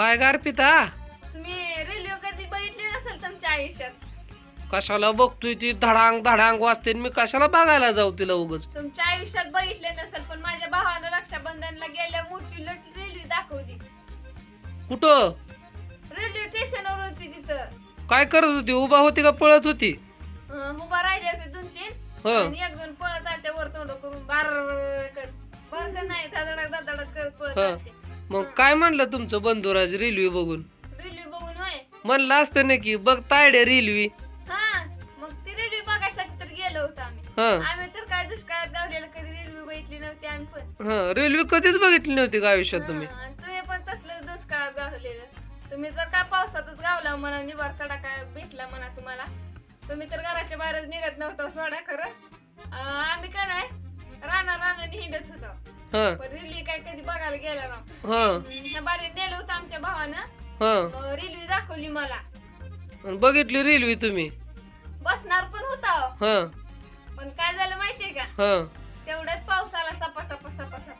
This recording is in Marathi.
काय गार पिता तुम्ही रेल्वे कधी बघितली नसेल तुमच्या आयुष्यात? कशाला बघतोय ती? धडांग धडांग वाजते आणि मी कशाला बघायला जाऊ तिला उगच? तुमच्या आयुष्यात बघितले नसेल पण माझ्या भावानं रक्षाबंधनला गेल्या मोठी लट रेल्वे दाखवली. कुठं? रेल्वे स्टेशनवर होती तिथं. काय करत होती? उभा होती का पळत होती? अं, उभा राहिले होते दोन तीन हं. आणि एक दोन पळत आले वर तोंड करून बार कर बर का नाही धडक धडक करत पळत हं. मग काय म्हणलं तुमचं बंधुराज रेल्वे बघून? रेल्वे बघून होय. म्हणलं असतं ना की बघ तायडे रेल्वे. हा मग ती रेल्वे बघायसाठी तर गेलो होतो आम्ही. हं. आम्ही तर काय दुष्काळात गावलेलं कधी रेल्वे बघितली नव्हती आम्ही पण. हं रेल्वे कधीच बघितली नव्हती का आयुष्यात तुम्ही? हा, आणि तुम्ही पण तसलं दुष्काळात गावलेलं. तुम्ही तर काय पावसातच गावला म्हणा निवार सडा काय भेटला म्हणा तुम्हाला. तुम्ही तर घराच्या बाहेरच निघत नव्हता सोडा खरं. अं, आम्ही काय नाही राणा राणाने हिंडत होतो. हं. पण रेल्वे बघायला गेला ना. हं. ह्या बारी नेलं होतं आमच्या भावानं. हं. रेल्वे दाखवली मला. आणि बघितली रेल्वे तुम्ही. बसणार पण होता हं. पण काय झालं माहितीये का? हं. तेवढ्याच पाऊस आला सपा सपा सपा सपा.